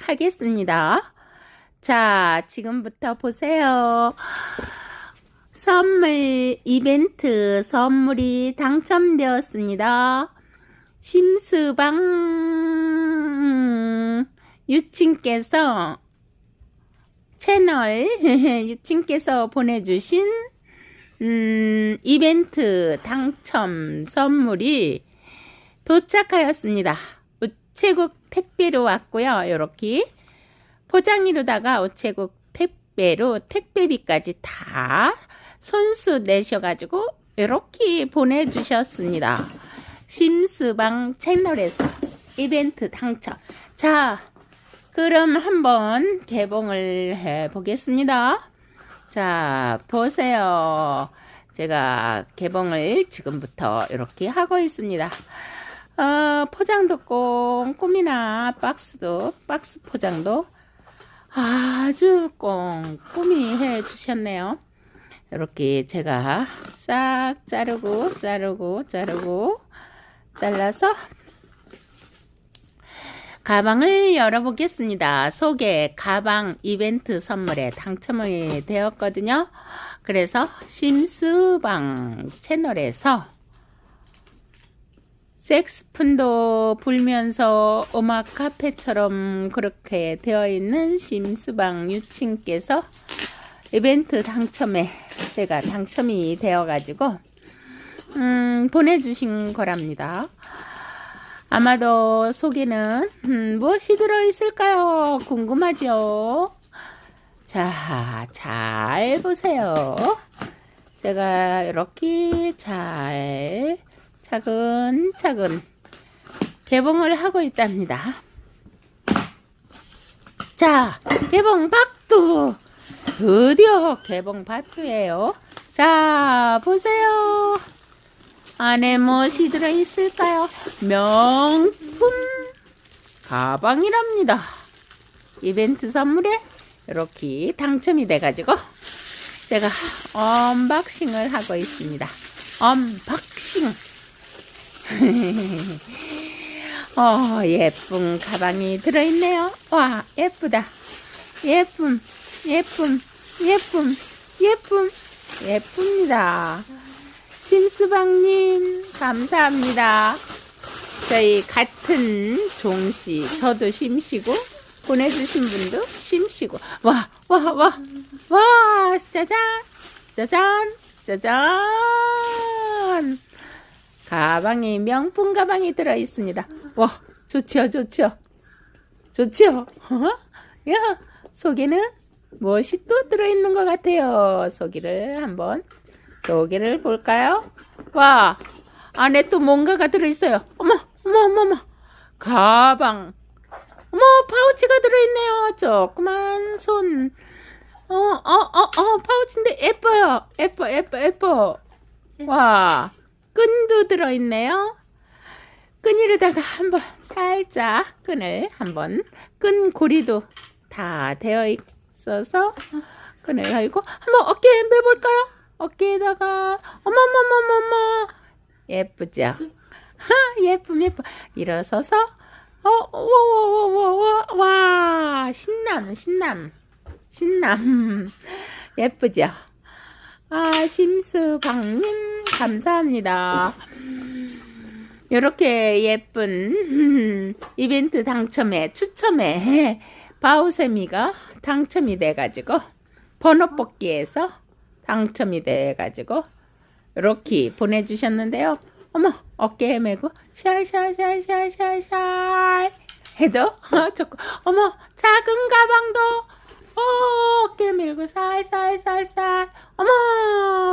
하겠습니다. 자, 지금부터 보세요. 선물 이벤트 선물이 당첨되었습니다. 심수방 유친께서 채널 유친께서 보내주신 음, 이벤트 당첨 선물이 도착하였습니다. 우체국 택배로 왔고요. 이렇게 포장이로다가 우체국 택배로 택배비까지 다 손수 내셔가지고 이렇게 보내주셨습니다. 심수방 채널에서 이벤트 당첨. 자, 그럼 한번 개봉을 해 보겠습니다. 자, 보세요. 제가 개봉을 지금부터 이렇게 하고 있습니다. 어, 포장도 꼼꼼히나 박스도, 박스 포장도 아주 꼼꼼히 해 주셨네요. 이렇게 제가 싹 자르고, 자르고, 자르고, 잘라서 가방을 열어보겠습니다. 속에 가방 이벤트 선물에 당첨이 되었거든요. 그래서 심수방 채널에서 섹스푼도 불면서 음악 카페처럼 그렇게 되어 있는 심수방 유친께서 이벤트 당첨에 제가 당첨이 되어 가지고 음, 보내주신 거랍니다. 아마도 속에는 음, 무엇이 들어 있을까요? 궁금하죠? 자, 잘 보세요. 제가 이렇게 잘 차근차근 개봉을 하고 있답니다. 자, 개봉 박두! 드디어 개봉 박두예요. 자, 보세요. 안에 무엇이 들어있을까요? 명품 가방이랍니다. 이벤트 선물에 이렇게 당첨이 돼가지고 제가 언박싱을 하고 있습니다. 언박싱. 어, 예쁜 가방이 들어있네요. 와, 예쁘다. 예쁨, 예쁨, 예쁨, 예쁨, 예쁩니다. 심수방님, 감사합니다. 저희 같은 종씨, 저도 심시고, 보내주신 분도 심시고, 와, 와, 와, 와, 짜잔, 짜잔, 짜잔. 가방이 명품 가방이 들어 있습니다. 와, 좋죠, 좋죠, 좋죠. 어? 야, 속에는 무엇이 또 들어 있는 것 같아요. 속이를 한번 속이를 볼까요? 와, 안에 또 뭔가가 들어 있어요. 어머, 어머, 어머, 어머, 가방. 어머, 파우치가 들어 있네요. 조그만 손. 어, 어, 어, 어, 파우치인데 예뻐요. 예뻐, 예뻐, 예뻐. 와. 끈도 들어있네요. 끈이로다가 한번 살짝 끈을 한번 끈 고리도 다 되어 있어서 끈을 열고 한번 어깨에 매볼까요? 어깨에다가 어머머머머머 예쁘죠? 하, 예쁨 예쁨 일어서서 어와와와와 신남 신남 신남 예쁘죠? 아 심수방님 감사합니다. 이렇게 예쁜 이벤트 당첨에 추첨에 바우세미가 당첨이 돼가지고 번호 뽑기에서 당첨이 돼가지고 이렇게 보내주셨는데요. 어머 어깨에 메고 샬샬샬샬샬샬 해도 좋고 어머 작은 가방도 어, 어깨 밀고 살살살살 어머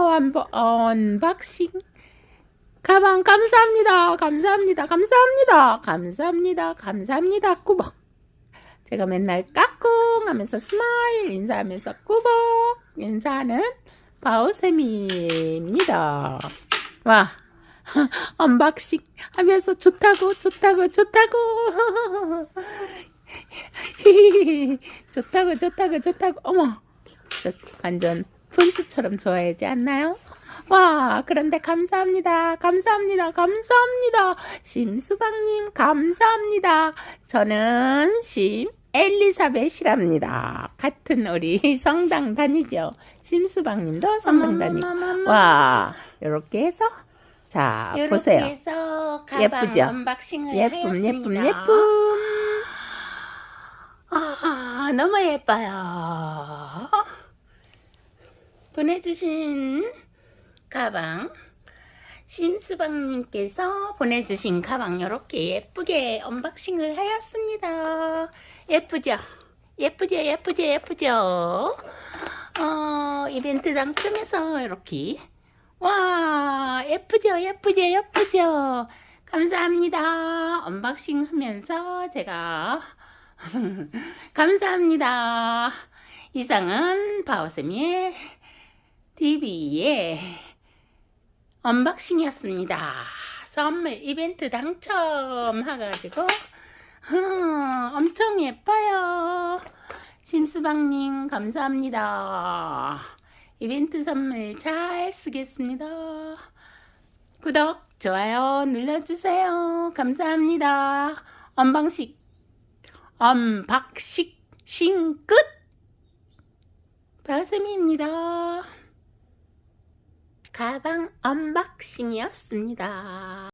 완보 언박싱. 가방 감사합니다. 감사합니다. 감사합니다. 감사합니다. 감사합니다. 꾸벅. 제가 맨날 까꿍 하면서 스마일 인사하면서 꾸벅 인사하는 바오세미입니다. 와 언박싱 하면서 좋다고 좋다고 좋다고. 좋다고 좋다고 좋다고. 어머 저 완전 푼스처럼 좋아하지 않나요? 와, 그런데 감사합니다. 감사합니다. 감사합니다. 심수방님, 감사합니다. 저는 심 엘리사벳이랍니다. 같은 우리 성당 다니죠. 심수방님도 성당 다니고. 와, 이렇게 해서 자, 이렇게 보세요. 해서 가방 예쁘죠? 언박싱을 예쁨, 하였습니다. 예쁨, 예쁨. 아, 너무 예뻐요. 보내주신 가방. 심수방님께서 보내주신 가방 이렇게 예쁘게 언박싱을 하였습니다. 예쁘죠? 예쁘죠? 예쁘죠? 예쁘죠? 어, 이벤트 당첨해서 이렇게 와 예쁘죠? 예쁘죠? 예쁘죠? 감사합니다. 언박싱 하면서 제가 감사합니다. 이상은 바오세미 의 TV의 언박싱이었습니다. 선물 이벤트 당첨해가지고 음, 엄청 예뻐요. 심수방님 감사합니다. 이벤트 선물 잘 쓰겠습니다. 구독, 좋아요 눌러주세요. 감사합니다. 언방식, 언박식, 싱끝! 바세미입니다. 가방 언박싱이었습니다.